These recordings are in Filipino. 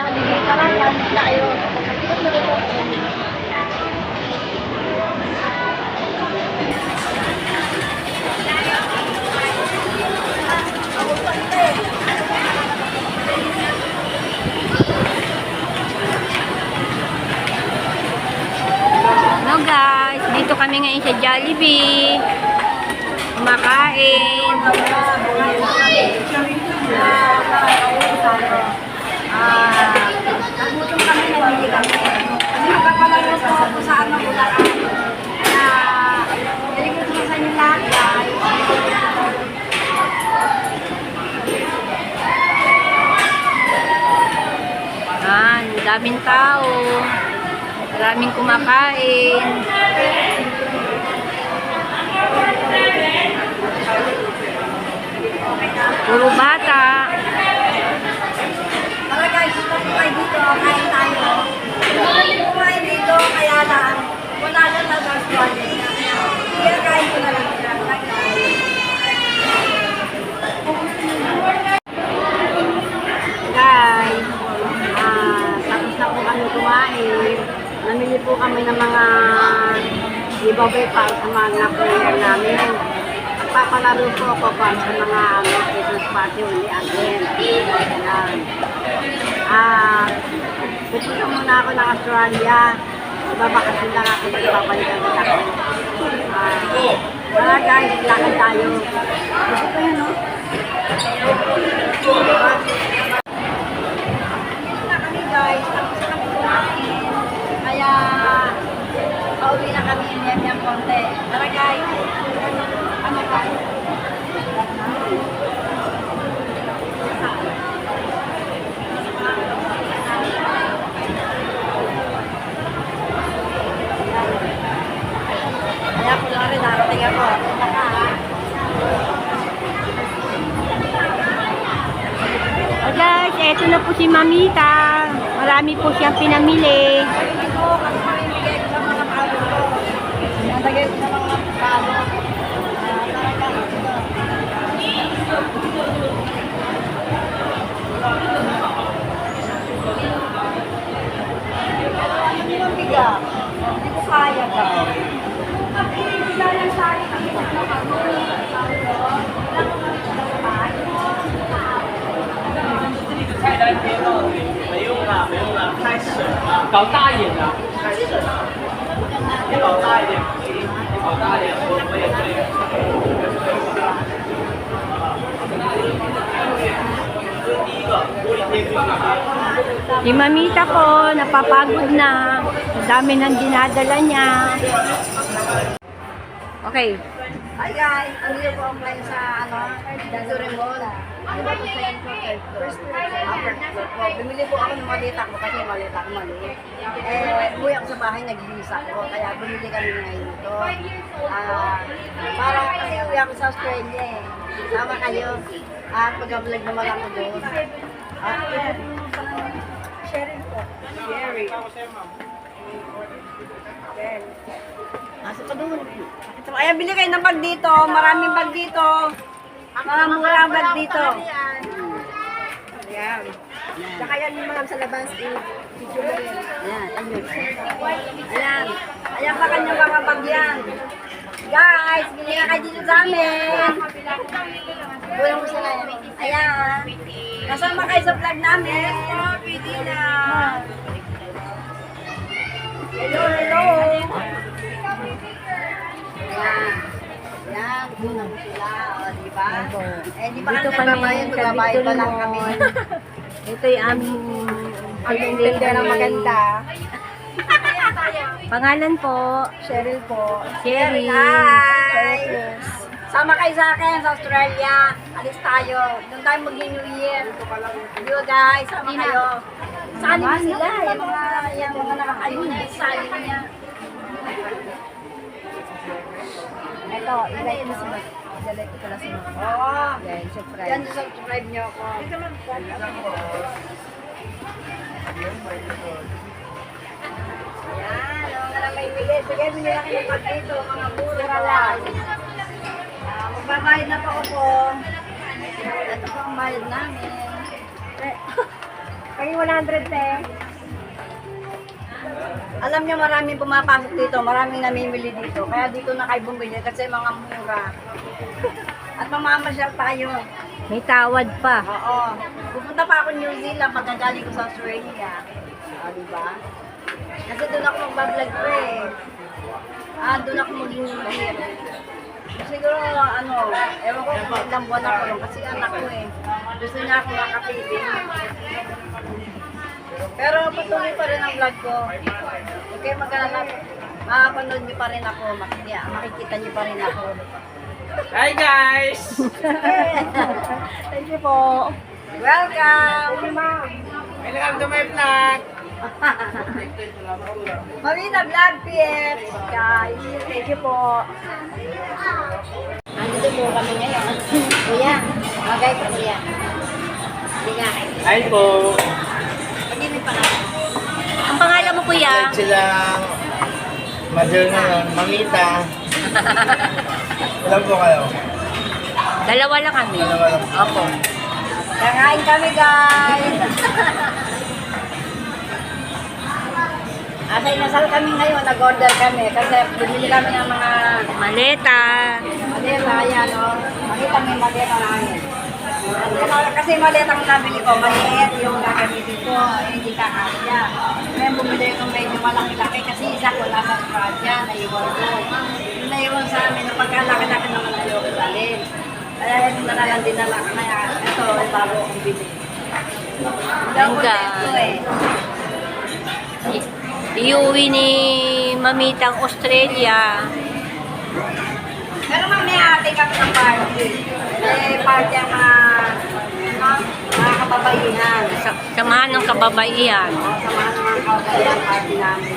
Guys, dito kami ngayon sa Jollibee. Kumakain. Nagutom kami, nabili kami. Kasi magkapalaro po ako sa ano, Bulacan. Kaya, galing ko sa inyo lahat, guys. Yan, daming tao. Maraming kumakain. Puro bata. Tara guys, gusto ko kain tayo. Kayo dito, kaya lang, wala na sa restaurant. Kaya kain ko na lang ah, po kami kumain. Namili po kami ng mga giveaway pa sa mga player namin. Papalaro po ako pa sa mga ano, Christmas party uli again. Ako ng Australia. Babakasin lang ako, babalikan ko ako. Ah, tara guys, lakad tayo. Gusto ko yan, no? na kami guys, tapos kami kumain. Kaya, pauwi na kami yan konti. Tara guys, ano guys? Kaya ko lang rin, narating ako. Taka, ha? Oh guys, eto na po si Mamita. Marami po siyang pinamili. 搞大一点的，太省了。你搞大一点可以，你搞大一点，我我也可以。这是第一个玻璃贴可以拿。 Si Mamita ko, napapagod na. Ang dami nang dinadala niya. Okay. Hi guys, ang dito po ang plan sa ano, Mall. Ano? First. Ah, first floor po. Bumili po ako ng malita ko kasi malita ko mali. Eh, buhay ako sa bahay, nagbisa ko. Kaya bumili kami ngayon ito. Ah, para kasi uwi ako sa Australia eh. Sama kayo. At mag-vlog naman ako doon. At sharing po. Sharing. Then, Nasa pa doon. Ayan, bili kayo ng bag dito. Maraming bag dito. Bag dito. Ayan. Saka yan yung mga sa labas. Ayan, ayun. Ayan. Ayan pa kanyang mga bag yan. Guys, bili na kayo dito sa amin. Bulang mo sila yan. Ayan. Kasama kayo sa vlog namin. Pwede na. O, di ba? Eh, di ba Dito kami nagbabayad? sa Magbabayad pa lang kami. Ito yung aming Ang tender ang maganda. Pangalan po, Cheryl po. Sherry. Hi! Sama kayo sa akin sa Australia. Alis tayo. Doon tayo mag-New Year. Yo guys, sama kayo. Sali mo sila. Yung mga, yung mga nakakayo na sali niya. Ito, ilike mo sa Ilike ko lang sa Oo. Yan, subscribe. Yan, subscribe niyo ako. Yan, yung mga may bigay. Bigay mo nila kayo pag dito, mga mura lang. Ah, magbabayad na pa ako po. Ito po ang bayad namin. Eh, Paging 100 te. Alam niyo maraming pumapasok dito, maraming namimili dito. Kaya dito na kayo bumili kasi mga mura. At mamamasyal tayo. May tawad pa. Oo. Pupunta pa ako New Zealand pagkagaling ko sa Australia. Ah, di ba? Kasi doon ako magbablog ko eh. Ah, doon ako maging leader. Siguro, ano, ewan ko kung ilang buwan ako rin kasi anak ko eh. Gusto niya ako makapitin. Pero patuloy pa rin ang vlog ko. Kayo mag-alala. Makapanood niyo pa rin ako. Makikita, makikita niyo pa rin ako. Hi guys! Thank you po. Welcome! Welcome to my vlog! Marina Vlog PH, guys. Thank you po. Nandito po kami ngayon. Kuya, magay po nga. Hi po! Pag-ibig pa natin. Ang pangalan mo kuya? silang Mother ngayon, Mamita. Ilan po kayo? Dalawa lang kami. Dalawa lang. Opo. Kakain kami, guys. At inasal kami ngayon, nag-order kami kasi bumili kami ng mga Maleta. maleta, yan, o. Makita mo yung maleta namin. Kasi maleta ang nabili ko, maliit yung gagamitin ko, hindi kakasya. Kaya bumili ko medyo malaki-laki kasi isa ko nasa Australia, naiwan ko. Yung naiwan sa amin, pagkalaki-laki naman ayaw ko dalhin. Kaya yung na lang din na lang, kaya ito, bago kong bili. Kontento eh. Iuwi ni Mamitang Australia. Pero mamaya ate kami ng party. Eh, party ang mga, mga kababaihan. Sa samahan ng kababaihan. Samahan ng mga kababaihan party namin.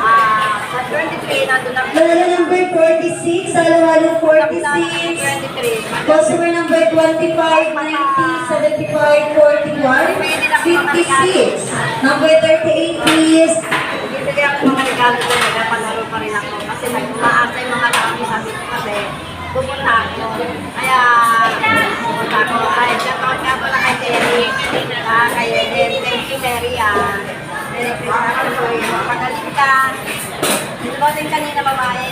Ah, sa 23, nandun ako. Dala number 46, halo-halo 46. 23. Customer number 25, 90, 75, 41, 56. Number 38, please. Bibigay ako ng mga regalo ko, nagpapalaro pa rin ako. Kasi nag-umaasa yung mga tao, sabi ko kasi, pupunta ako. Kaya, Terry ah. Merry Christmas ako. Pagaling ka. Sino ba din kanina babae?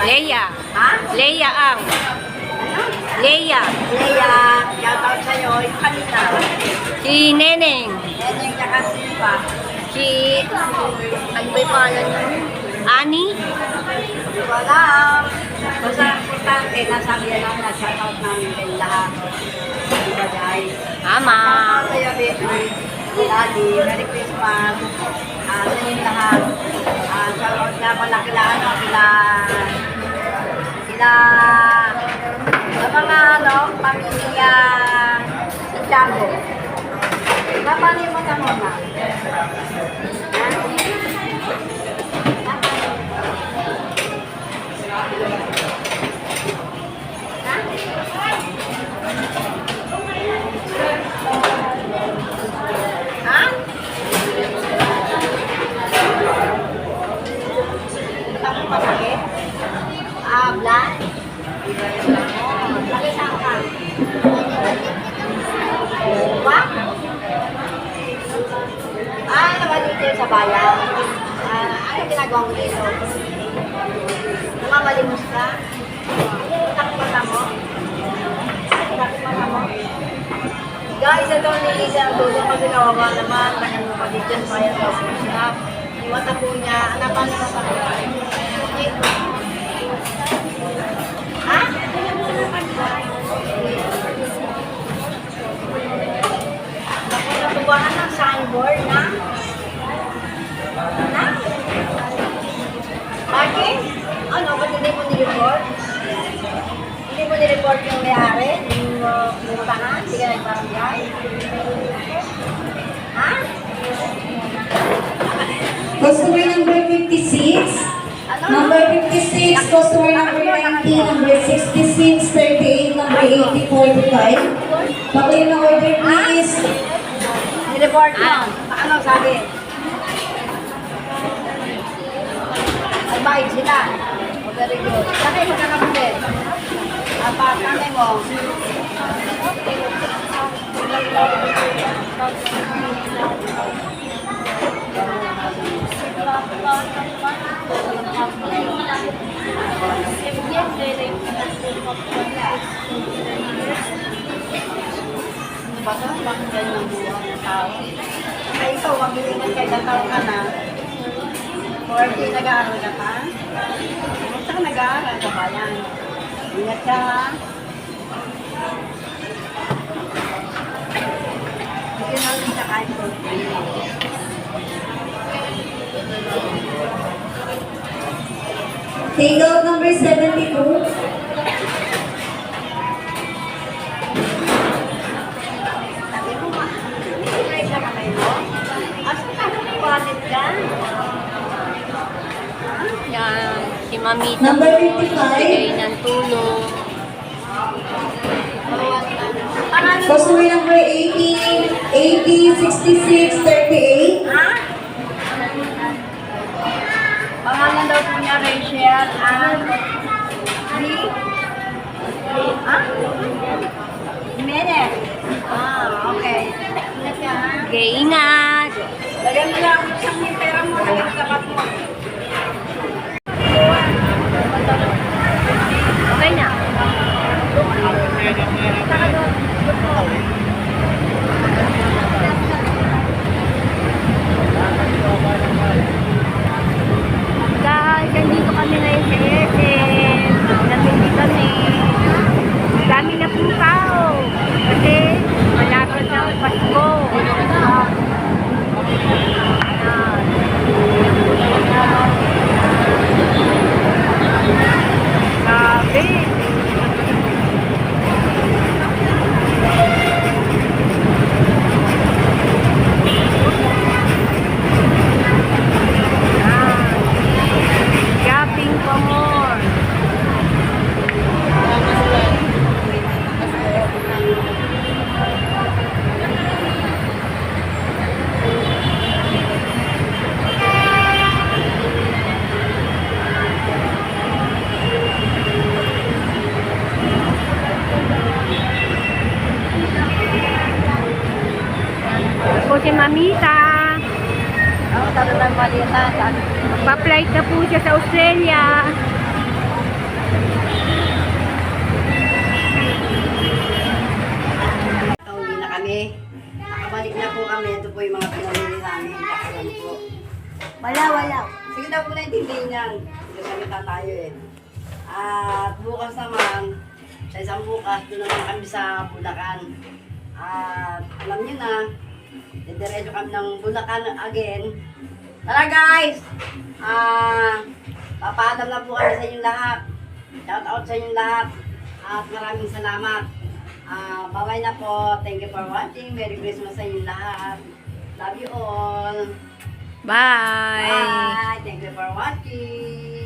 Leia. Ha? Leia ang. Ano? Leia. Leia, shoutout sa'yo. Yung kanina. Si Neneng. Yung tsaka sino pa. Si... Ano ba yung pangalan niya? Ani? Alam. Basta importante, nasabi lang na shoutout namin kay lahat. Guys? Tama. Shoutout sa'yo, baby. Daddy, Merry Christmas. Ah, sa inyo lahat. Ah, shoutout nga pala kila ano, kila... Kila... Sa mga ano, pamilya Santiago. Paano yung mata mo na? Ha? Tapos masakit? Ah, blood? Oh, lagi saan ka? What? Ah, nakalito sa bayan. Ah, ano ginagawa mo dito? Namamalimos ka? Takot mata mo? Takot mata mo? Guys, ito ang nilisa ang tulong kasi nawawa naman. Nagano pa dito sa bayan sa mata po niya, ano pa na mata Customer number 56. Ano? Number 56, customer number 90, number 66, 38, number 80, 45. Pakuyin ng order, please. Nireport mo. Ano sabi? Nagbayad sila. Very good. Saan kayo magkakabili? Apa, kami mo. Baka bakit ganyan ang tao? Ay, ikaw, mabili na kay taon ka na. 40, nag-aaral ka pa? Basta ka nag-aaral ka pa yan. Ingat ka ha. Sige na ulit sa kahit. Take out number 72. Sabi mo, ma. Try siya ka kayo. Asa ka? Wallet ka? Yan, si Mamita Number po, 55. nagbigay ng tulong. Customer number 80, 80, 66, 38. Ha? Pangalan daw po niya Rachel and Lee? Ha? Jimenez? Ah, okay. Okay, ingat. Lagyan mo lang isang pera mo, lagyan sa kapat mo. Okay na. Guys, nandito kami ngayon sa SM. Nandito kami. Dami na po tao. Kasi malapit na ang Pasko. Ayan. Grabe. Ayan. Shopping pa more. Po si Mamita. Ako, talo lang malita. Pa-flight na po siya sa Australia. Pauwi na kami. Nakabalik na po kami. Ito po yung mga pinamili namin. Kakalan po. Wala, wala. Sige daw po naintindihan niyan. Gagamita tayo eh. At bukas naman, sa isang bukas, doon naman kami sa Bulacan. At alam niyo na, didiretso kami ng Bulacan again. Tara guys! Ah, papaalam na po kami sa inyong lahat. Shout out sa inyong lahat. At maraming salamat. Ah, bye na po. Thank you for watching. Merry Christmas sa inyong lahat. Love you all. Bye. Bye. Thank you for watching.